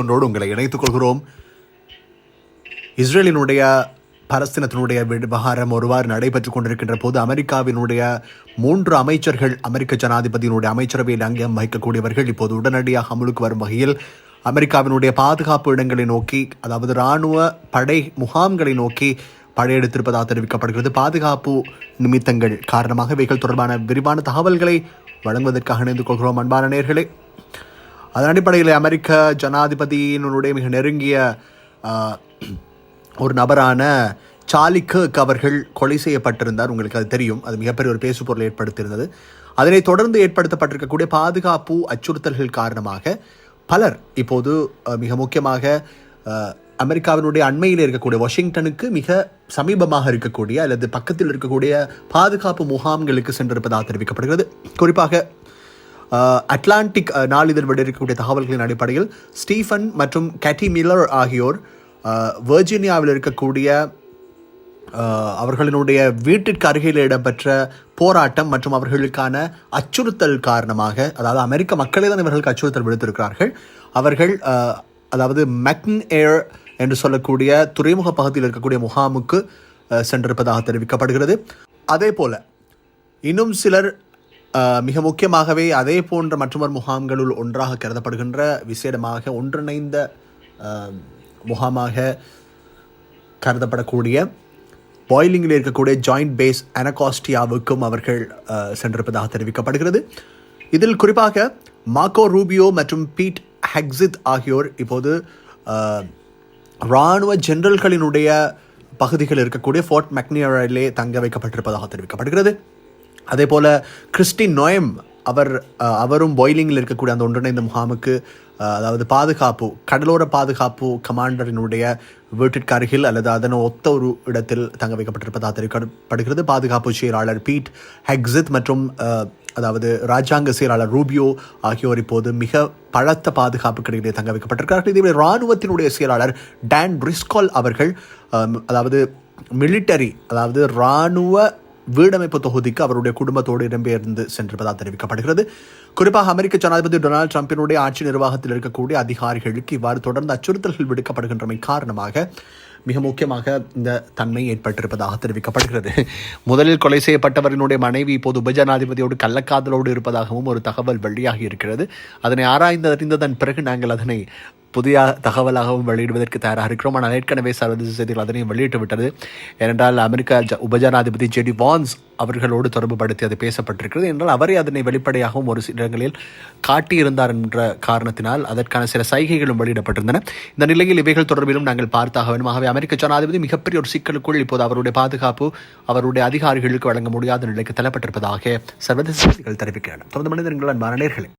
ஒன்றோடு உங்களை இணைத்துக் கொள்கிறோம். இஸ்ரேலினுடைய பலஸ்தீனத்தினுடைய விவகாரம் ஒருவாறு நடைபெற்றுக் கொண்டிருக்கின்ற போது அமெரிக்காவினுடைய மூன்று அமைச்சர்கள் அமெரிக்க ஜனாதிபதியினுடைய அமைச்சரவையில் அங்கம் வகிக்கக்கூடியவர்கள் இப்போது உடனடியாக அமலுக்கு வரும் வகையில் அமெரிக்காவினுடைய பாதுகாப்பு இடங்களை நோக்கி அதாவது இராணுவ படை முகாம்களை நோக்கி படையெடுத்திருப்பதாக தெரிவிக்கப்படுகிறது. பாதுகாப்பு நிமித்தங்கள் காரணமாக இவைகள் தொடர்பான விரிவான தகவல்களை வழங்குவதற்காக இணைந்து கொள்கிறோம். அன்பான நேர்களே அதன் அடிப்படையில் அமெரிக்க ஜனாதிபதியினுடைய மிக நெருங்கிய ஒரு நபரான சார்லி கர்க் அவர்கள் கொலை செய்யப்பட்டிருந்தார். உங்களுக்கு அது தெரியும். அது மிகப்பெரிய ஒரு பேசுபொருளை ஏற்படுத்தியிருந்தது. அதனைத் தொடர்ந்து ஏற்படுத்தப்பட்டிருக்கக்கூடிய பாதுகாப்பு அச்சுறுத்தல்கள் காரணமாக பலர் இப்போது மிக முக்கியமாக அமெரிக்காவினுடைய அண்மையில் இருக்கக்கூடிய வாஷிங்டனுக்கு மிக சமீபமாக இருக்கக்கூடிய அல்லது பக்கத்தில் இருக்கக்கூடிய பாதுகாப்பு முகாம்களுக்கு சென்றிருப்பதாக தெரிவிக்கப்படுகிறது. குறிப்பாக அட்லாண்டிக் அஹ், நாளிதழ் வெளியிடக்கூடிய தகவல்களின் அடிப்படையில் ஸ்டீஃபன் மற்றும் கேட்டி மில்லர் ஆகியோர் வர்ஜீனியாவில் வெர்ஜீனியாவில் இருக்கக்கூடிய அவர்களினுடைய வீட்டிற்கு அருகில் இடம்பெற்ற போராட்டம் மற்றும் அவர்களுக்கான அச்சுறுத்தல் காரணமாக அதாவது அமெரிக்க மக்களே தான் இவர்களுக்கு அச்சுறுத்தல் விடுத்திருக்கிறார்கள். அவர்கள் அதாவது மெக்ன் ஏர் என்று சொல்லக்கூடிய துறைமுக பகுதியில் இருக்கக்கூடிய முகாமுக்கு சென்றிருப்பதாக தெரிவிக்கப்படுகிறது. அதே போல இன்னும் சிலர் மிக முக்கியமாகவே அதே போன்ற மற்றொரு முகாம்களுள் ஒன்றாக கருதப்படுகின்ற விசேடமாக ஒன்றிணைந்த முகாமாக கருதப்படக்கூடிய பாய்லிங்கில் இருக்கக்கூடிய ஜாயிண்ட் பேஸ் அனகாஸ்டியாவுக்கும் அவர்கள் சென்றிருப்பதாக தெரிவிக்கப்படுகிறது. இதில் குறிப்பாக மாக்கோ ரூபியோ மற்றும் பீட் ஹெக்ஸித் ஆகியோர் இப்போது இராணுவ ஜெனரல்களினுடைய பகுதிகள் இருக்கக்கூடிய ஃபோர்ட் மெக்னியரிலே தங்க வைக்கப்பட்டிருப்பதாக தெரிவிக்கப்படுகிறது. அதே போல் கிறிஸ்டின் நோயம் அவர் அவரும் பாய்லிங்கில் இருக்கக்கூடிய அந்த ஒன்றிணைந்த முகாமுக்கு அதாவது பாதுகாப்பு கடலோர பாதுகாப்பு கமாண்டரினுடைய வீட்டிற்கு அருகில் அல்லது அதனை ஒத்த ஒரு இடத்தில் தங்க வைக்கப்பட்டிருப்பதாக தெரிவிக்கப்படுகிறது. பாதுகாப்பு செயலாளர் பீட் ஹெக்ஸித் மற்றும் அதாவது ராஜாங்க செயலாளர் ரூபியோ ஆகியோர் இப்போது மிக பலத்த பாதுகாப்பு கிடையிலே தங்க வைக்கப்பட்டிருக்கிறார்கள். இதேபோல் இராணுவத்தினுடைய செயலாளர் டேன் ரிஸ்கால் அவர்கள் அதாவது மிலிட்டரி அதாவது இராணுவ வீடமைப்பு தொகுதிக்கு அவருடைய குடும்பத்தோடு இடம்பெயர்ந்து சென்றிருப்பதாக தெரிவிக்கப்படுகிறது. குறிப்பாக அமெரிக்க ஜனாதிபதி டொனால்டு டிரம்பினுடைய ஆட்சி நிர்வாகத்தில் இருக்கக்கூடிய அதிகாரிகளுக்கு இவ்வாறு தொடர்ந்து அச்சுறுத்தல்கள் விடுக்கப்படுகின்றமை காரணமாக மிக முக்கியமாக இந்த தன்மை ஏற்பட்டிருப்பதாக தெரிவிக்கப்படுகிறது. முதலில் கொலை செய்யப்பட்டவரினுடைய மனைவி இப்போது உபஜனாதிபதியோடு கள்ளக்காதலோடு இருப்பதாகவும் ஒரு தகவல் வெளியாகி இருக்கிறது. அதனை ஆராய்ந்து அறிந்ததன் பிறகு நாங்கள் அதனை புதிய தகவலாகவும் வெளியிடுவதற்கு தயாராக இருக்கிறோம். ஆனால் ஏற்கனவே சர்வதேச செய்திகள் அதனையும் வெளியிட்டு விட்டது ஏனென்றால் அமெரிக்க ஜ- உபஜனாதிபதி ஜெடி வான்ஸ் அவர்களோடு தொடர்புபடுத்தி அது பேசப்பட்டிருக்கிறது. என்றால் அவரே அதனை வெளிப்படையாகவும் ஒரு சில இடங்களில் காட்டியிருந்தார் என்ற காரணத்தினால் அதற்கான சில சைகைகளும் வெளியிடப்பட்டிருந்தன. இந்த நிலையில் இவைகள் தொடர்பிலும் நாங்கள் பார்த்தாக வேண்டும். ஆகவே அமெரிக்க ஜனாதிபதி மிகப்பெரிய ஒரு சிக்கலுக்குள் இப்போது அவருடைய பாதுகாப்பு அவருடைய அதிகாரிகளுக்கு வழங்க முடியாத நிலைக்கு தள்ளப்பட்டிருப்பதாக சர்வதேச செய்திகள் தெரிவிக்கின்றன. தொடர்ந்து மனிதர்கள் அன்பான நேயர்களே